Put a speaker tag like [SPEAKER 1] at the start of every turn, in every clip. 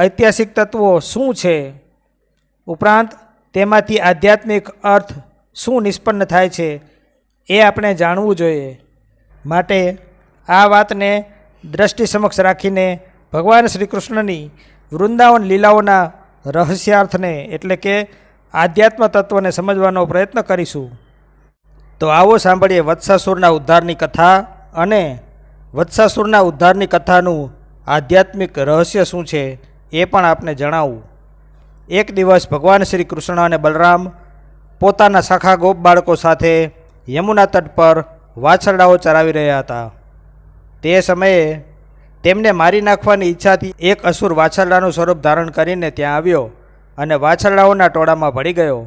[SPEAKER 1] ઐતિહાસિક તત્વો શું છે? ઉપરાંત તેમાંથી આધ્યાત્મિક અર્થ શું નિષ્પન્ન થાય છે એ આપણે જાણવું જોઈએ. માટે આ વાતને દ્રષ્ટિ સમક્ષ રાખીને ભગવાન શ્રી કૃષ્ણની વૃંદાવન લીલાઓના રહસ્યાર્થને એટલે કે આધ્યાત્મ તત્વને સમજવાનો પ્રયત્ન કરીશું. તો આવો સાંભળીએ વત્સાસુરના ઉદ્ધારની કથા અને વત્સાસુરના ઉદ્ધારની કથાનું આધ્યાત્મિક રહસ્ય શું છે એ પણ આપને જણાવું. એક દિવસ ભગવાન શ્રી કૃષ્ણ અને બલરામ પોતાના સખા ગોપ બાળકો સાથે યમુના તટ પર વાછરડાઓ ચરાવી રહ્યા હતા. તે સમયે તેમને મારી નાખવાની ઈચ્છાથી એક અસુર વાછરડાનું સ્વરૂપ ધારણ કરીને ત્યાં આવ્યો અને વાછરડાઓના ટોળામાં ભળી ગયો.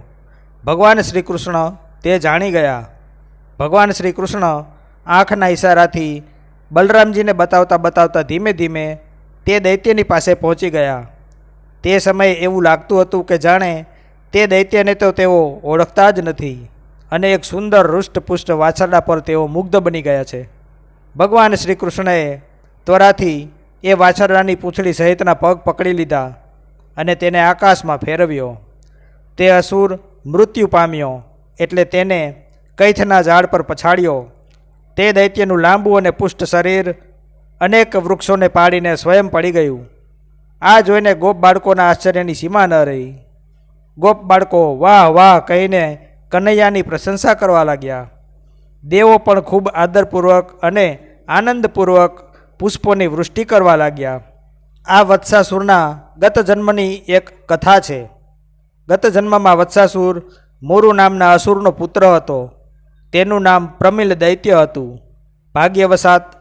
[SPEAKER 1] ભગવાન શ્રી કૃષ્ણ તે જાણી ગયા. ભગવાન શ્રી કૃષ્ણ આંખના ઈશારાથી બલરામજીને બતાવતા બતાવતા ધીમે ધીમે તે દૈત્યની પાસે પહોંચી ગયા. તે સમયે એવું લાગતું હતું કે જાણે તે દૈત્યને તો તેઓ ઓળખતા જ નથી અને એક સુંદર હૃષ્ટપુષ્ટ વાછરડા પર તેઓ મુગ્ધ બની ગયા છે. ભગવાન શ્રી કૃષ્ણએ ત્વરાથી એ વાછરડાની પૂંછડી સહિતના પગ પકડી લીધા અને તેને આકાશમાં ફેરવ્યો. તે અસુર મૃત્યુ પામ્યો એટલે તેને કૈથના ઝાડ પર પછાડ્યો. તે દૈત્યનું લાંબુ અને પુષ્ટ શરીર અનેક વૃક્ષોને પાડીને સ્વયં પડી ગયું. આ જોઈને ગોપ બાળકોના આશ્ચર્યની સીમા ન રહી. ગોપ બાળકો વાહ વાહ કહીને કનૈયાની પ્રશંસા કરવા લાગ્યા. દેવો પણ ખૂબ આદરપૂર્વક અને આનંદપૂર્વક પુષ્પોની વૃષ્ટિ કરવા લાગ્યા. આ વત્સાસુરના ગત જન્મની એક કથા છે. ગત જન્મમાં વત્સાસુર મોરુ નામના અસુરનો પુત્ર હતો. તેનું નામ પ્રમિલ દૈત્ય હતું. ભાગ્યવશાત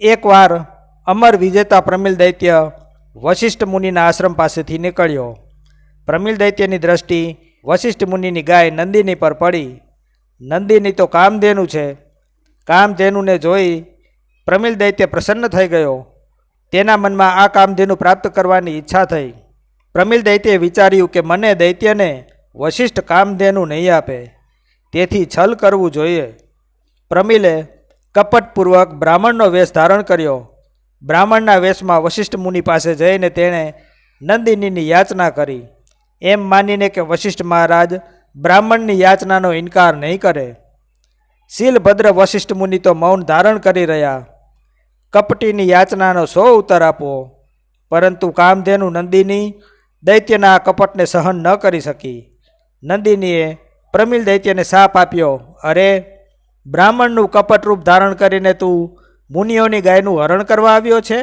[SPEAKER 1] એકવાર અમર વિજેતા પ્રમિલ દૈત્ય વશિષ્ઠ મુનિના આશ્રમ પાસેથી નીકળ્યો. પ્રમિલ દૈત્યની દ્રષ્ટિ વશિષ્ઠ મુનિની ગાય નંદિની પર પડી. નંદિની તો કામધેનુ છે. કામધેનુને જોઈ પ્રમિલ દૈત્ય પ્રસન્ન થઈ ગયો. તેના મનમાં આ કામધેનુ પ્રાપ્ત કરવાની ઈચ્છા થઈ. પ્રમિલ દૈત્યે વિચાર્યું કે મને દૈત્યને વશિષ્ઠ કામધેનુ નહીં આપે. તેથી છલ કરવું જોઈએ. પ્રમિલે કપટપૂર્વક બ્રાહ્મણનો વેશ ધારણ કર્યો. બ્રાહ્મણના વેશમાં વશિષ્ઠ મુનિ પાસે જઈને તેણે નંદિનીની યાચના કરી. એમ માનીને કે વશિષ્ઠ મહારાજ બ્રાહ્મણની યાચનાનો ઇનકાર નહીં કરે. શીલભદ્ર વશિષ્ઠ મુનિ તો મૌન ધારણ કરી રહ્યા. કપટીની યાચનાનો સો ઉત્તર આપો. પરંતુ કામધેનુ નંદિની દૈત્યના આ કપટને સહન ન કરી શકી. નંદિનીએ પ્રમિલ દૈત્યને શાપ આપ્યો. અરે બ્રાહ્મણનું કપટરૂપ ધારણ કરીને તું મુનિઓની ગાયનું હરણ કરવા આવ્યો છે?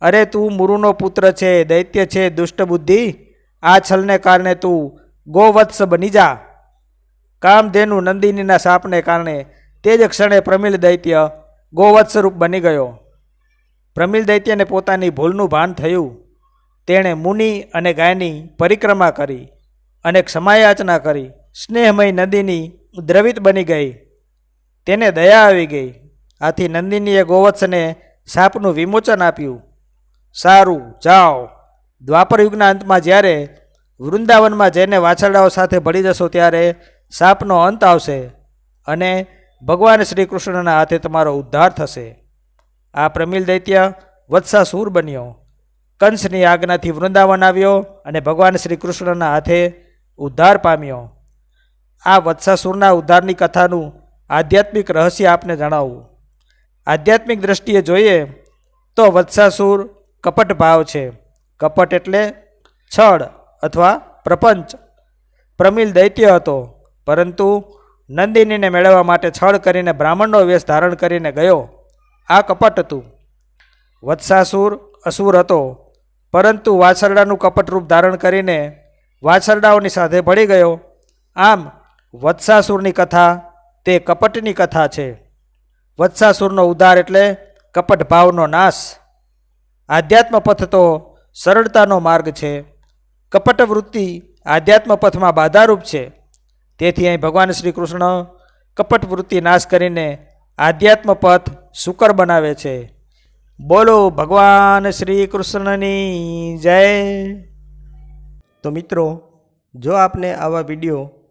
[SPEAKER 1] અરે તું મુરુનો પુત્ર છે, દૈત્ય છે દુષ્ટ બુદ્ધિ આ છલને કારણે તું ગોવત્સ બની જા. કામધેનુ નંદિનીના શાપને કારણે તે જ ક્ષણે પ્રમિલ દૈત્ય ગોવત્સ રૂપ બની ગયો. પ્રમિલ દૈત્યને પોતાની ભૂલનું ભાન થયું. તેણે મુનિ અને ગાયની પરિક્રમા કરી અને ક્ષમાયાચના કરી. સ્નેહમય નદીની દ્રવિત બની ગઈ. તેને દયા આવી ગઈ. આથી નંદિનીએ ગોવત્સને સાપનું વિમોચન આપ્યું. સારું, જાઓ. દ્વાપર યુગના અંતમાં જ્યારે વૃંદાવનમાં જઈને વાછરડાઓ સાથે ભળી જશો ત્યારે સાપનો અંત આવશે અને ભગવાન શ્રી કૃષ્ણના હાથે તમારો ઉદ્ધાર થશે. આ પ્રમિલ દૈત્ય વત્સાસુર બન્યો. કંસની આજ્ઞાથી વૃંદાવન આવ્યો અને ભગવાન શ્રી કૃષ્ણના હાથે ઉદ્ધાર પામ્યો. આ વત્સાસુરના ઉદ્ધારની કથાનું આધ્યાત્મિક રહસ્ય આપને જણાવવું આધ્યાત્મિક દ્રષ્ટિએ જોઈએ તો વત્સાસુર કપટ ભાવ છે. કપટ એટલે છળ અથવા પ્રપંચ. પ્રમિલ દૈત્ય હતો, પરંતુ નંદિનીને મેળવવા માટે છળ કરીને બ્રાહ્મણનો વેશ ધારણ કરીને ગયો. આ કપટ હતું. વત્સાસુર અસુર હતો, પરંતુ વાછરડાનું કપટરૂપ ધારણ કરીને વાછરડાઓની સાથે ભળી ગયો. આમ વત્સાસુરની કથા તે કપટની કથા છે. વત્સાસુરનો ઉદ્ધાર એટલે કપટ ભાવનો નાશ. આધ્યાત્મ પથ તો સરળતાનો માર્ગ છે. કપટ વૃત્તિ આધ્યાત્મ પથમાં બાધારૂપ છે. તેથી અહીં ભગવાન શ્રી કૃષ્ણ કપટ વૃત્તિ નાશ કરીને આધ્યાત્મ પથ સુકર બનાવે છે. બોલો ભગવાન શ્રી કૃષ્ણની જય.
[SPEAKER 2] તો મિત્રો, જો આપને આવા વીડિયો